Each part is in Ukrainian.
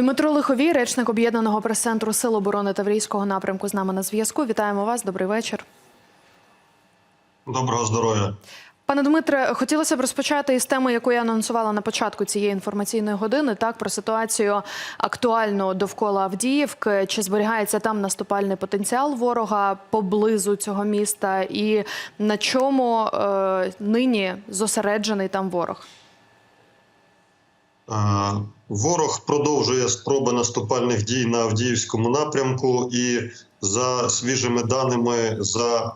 Дмитро Лиховій, речник об'єднаного прес-центру Сил оборони Таврійського напрямку, з нами на зв'язку. Вітаємо вас. Добрий вечір. Доброго здоров'я. Пане Дмитре, хотілося б розпочати із теми, яку я анонсувала на початку цієї інформаційної години. Так про ситуацію актуальну довкола Авдіївки. Чи зберігається там наступальний потенціал ворога поблизу цього міста, і на чому е, нині зосереджений там ворог? Ворог продовжує спроби наступальних дій на Авдіївському напрямку, і за свіжими даними за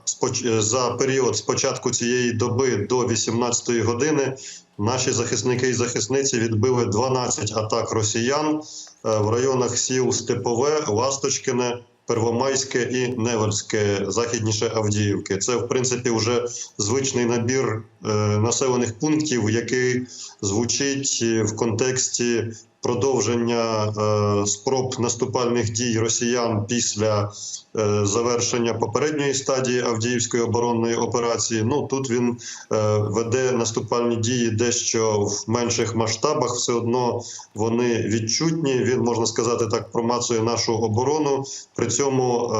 за період з початку цієї доби до 18-ї години наші захисники і захисниці відбили 12 атак росіян е, в районах сіл Степове, Ласточкине. Первомайське і Невельське, західніше Авдіївки. Це в принципі вже звичний набір е, населених пунктів, який звучить в контексті продовження е, спроб наступальних дій росіян після е, завершення попередньої стадії Авдіївської оборонної операції. Ну тут він е, веде наступальні дії дещо в менших масштабах. Все одно вони відчутні. Він можна сказати так, промацує нашу оборону. При цьому,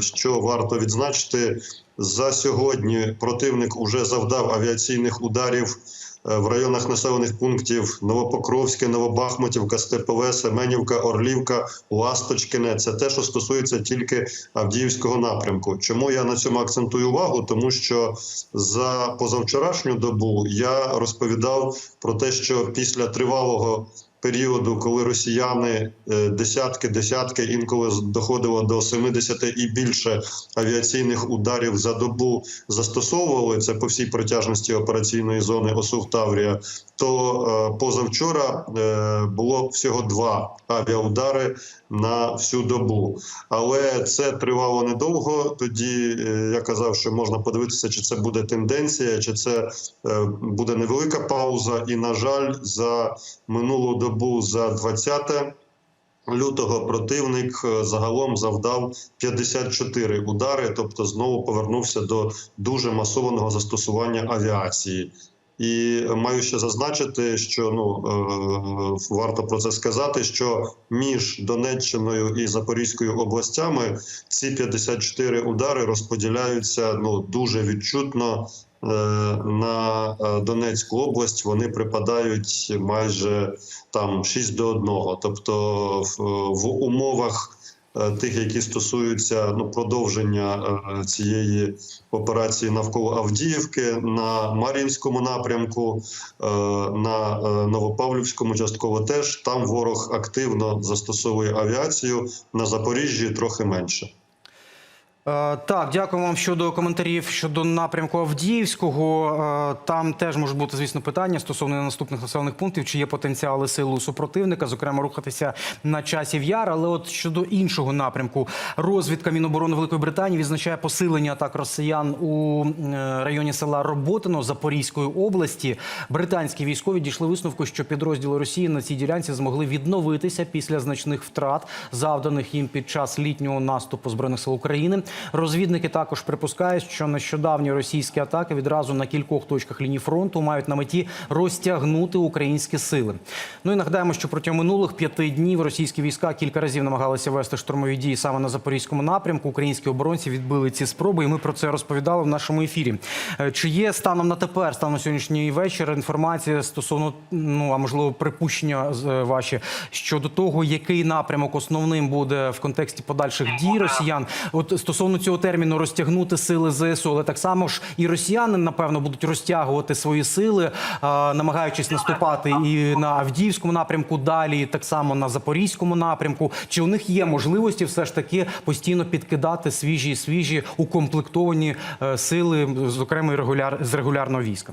що варто відзначити, за сьогодні противник уже завдав авіаційних ударів в районах населених пунктів Новопокровське, Новобахмутівка, Степове, Семенівка, Орлівка, Ласточкине. Це те, що стосується тільки Авдіївського напрямку. Чому я на цьому акцентую увагу? Тому що за позавчорашню добу я розповідав про те, що після тривалого періоду, коли росіяни е, десятки, десятки, інколи доходило до 70 і більше авіаційних ударів за добу застосовували. Це по всій протяжності операційної зони Осув Таврія, то е, позавчора е, було всього два авіаудари на всю добу. Але це тривало недовго. Тоді е, я казав, що можна подивитися, чи це буде тенденція, чи це буде невелика пауза. І на жаль, за минулу добу за 20 лютого противник загалом завдав 54 удари, тобто знову повернувся до дуже масованого застосування авіації. І маю ще зазначити, що ну е, варто про це сказати, що між Донеччиною і Запорізькою областями ці 54 удари розподіляються ну дуже відчутно е, на е, Донецьку область. Вони припадають майже там 6 до 1. Тобто в, умовах тих, які стосуються ну продовження е, цієї операції навколо Авдіївки на Мар'їнському напрямку, е, на е, Новопавлівському частково теж там ворог активно застосовує авіацію на Запоріжжі трохи менше. Е, Так, дякую вам щодо коментарів щодо напрямку Авдіївського. Е, Там теж можуть бути, звісно, питання стосовно наступних населених пунктів, чи є потенціали сил у супротивника, зокрема рухатися на часів яр. Але от щодо іншого напрямку, розвідка Міноборони Великої Британії відзначає посилення атак росіян у е, районі села Роботино Запорізької області. Британські військові дійшли висновку, що підрозділи Росії на цій ділянці змогли відновитися після значних втрат, завданих їм під час літнього наступу збройних сил України. Розвідники також припускають, що нещодавні російські атаки відразу на кількох точках лінії фронту мають на меті розтягнути українські сили. Ну і нагадаємо, що протягом минулих п'яти днів російські війська кілька разів намагалися вести штурмові дії саме на запорізькому напрямку. Українські оборонці відбили ці спроби, і ми про це розповідали в нашому ефірі. Е, Чи є станом на тепер, станом на сьогоднішній вечір, інформація стосовно ну а можливо припущення е, ваші щодо того, який напрямок основним буде в контексті подальших дій росіян? От стосовно цього терміну розтягнути сили ЗСУ, але так само ж і росіяни напевно будуть розтягувати свої сили, намагаючись наступати і на Авдіївському напрямку, далі і так само на Запорізькому напрямку. Чи у них є можливості все ж таки постійно підкидати свіжі свіжі укомплектовані е, сили, зокрема і регуляр з регулярного війська?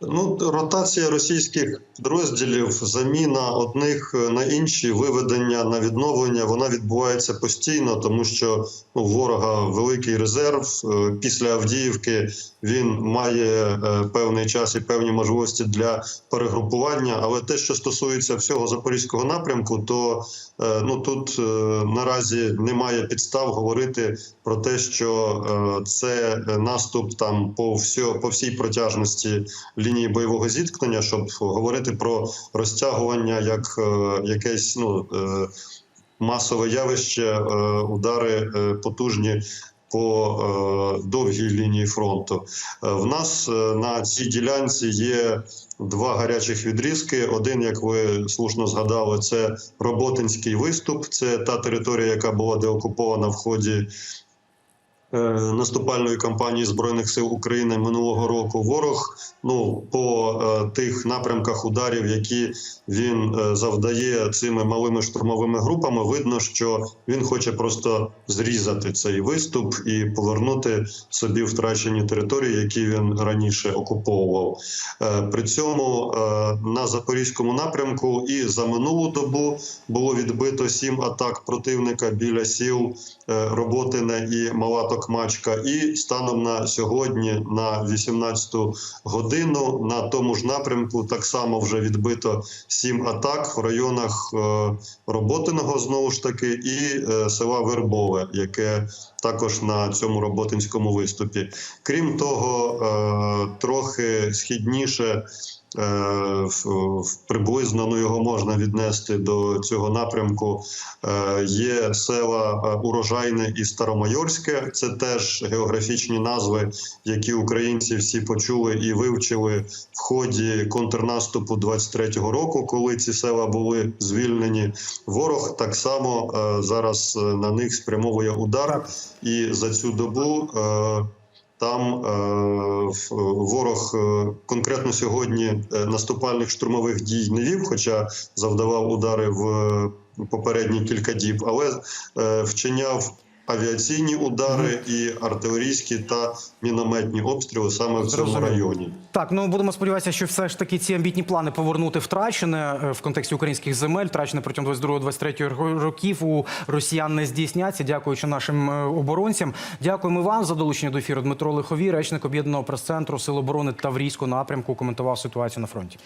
Ну, ротація російських підрозділів, заміна одних на інші, виведення на відновлення, вона відбувається постійно, тому що ну, у ворога великий резерв. Е, Після Авдіївки він має е, певний час і певні можливості для перегрупування. Але те, що стосується всього запорізького напрямку, то е, ну тут е, наразі немає підстав говорити про те, що е, це наступ там по всьо, по всій протяжності лінії бойового зіткнення, щоб говорити про розтягування як е, якесь ну, е, масове явище, е, удари потужні. По довгій лінії фронту в нас на цій ділянці є два гарячих відрізки. Один, як ви слушно згадали, це Роботинський виступ. Це та територія, яка була деокупована в ході наступальної кампанії збройних сил України минулого року. Ворог ну по е, тих напрямках ударів, які він е, завдає цими малими штурмовими групами, видно, що він хоче просто зрізати цей виступ і повернути собі втрачені території, які він раніше окуповував. Е, При цьому е, на запорізькому напрямку і за минулу добу було відбито сім атак противника біля сіл е, Роботине і Мала Токмачка. І станом на сьогодні, на 18-ту годину, на тому ж напрямку так само вже відбито сім атак в районах е, Роботиного знову ж таки і е, села Вербове, яке також на цьому роботинському виступі. Крім того, е, трохи східніше. Е, Приблизно ну, його можна віднести до цього напрямку. Е, Є села е, Урожайне і Старомайорське. Це теж географічні назви, які українці всі почули і вивчили в ході контрнаступу 23-го року, коли ці села були звільнені. Ворог так само зараз на них спрямовує удар, і за цю добу. Там е, ворог е, конкретно сьогодні е, наступальних штурмових дій не вів, хоча завдавав удари в попередні кілька діб, але вчиняв авіаційні удари і артилерійські та мінометні обстріли саме в цьому районі. Так, ну будемо сподіватися, що все ж таки ці амбітні плани повернути втрачене е, в контексті українських земель, втрачене протягом 22-23 років у росіян не здійсняться. Дякуючи нашим е, оборонцям. Дякуємо вам за долучення до ефіру. Дмитро Лиховій, речник об'єднаного прес-центру Сил оборони Таврійського напрямку, коментував ситуацію на фронті.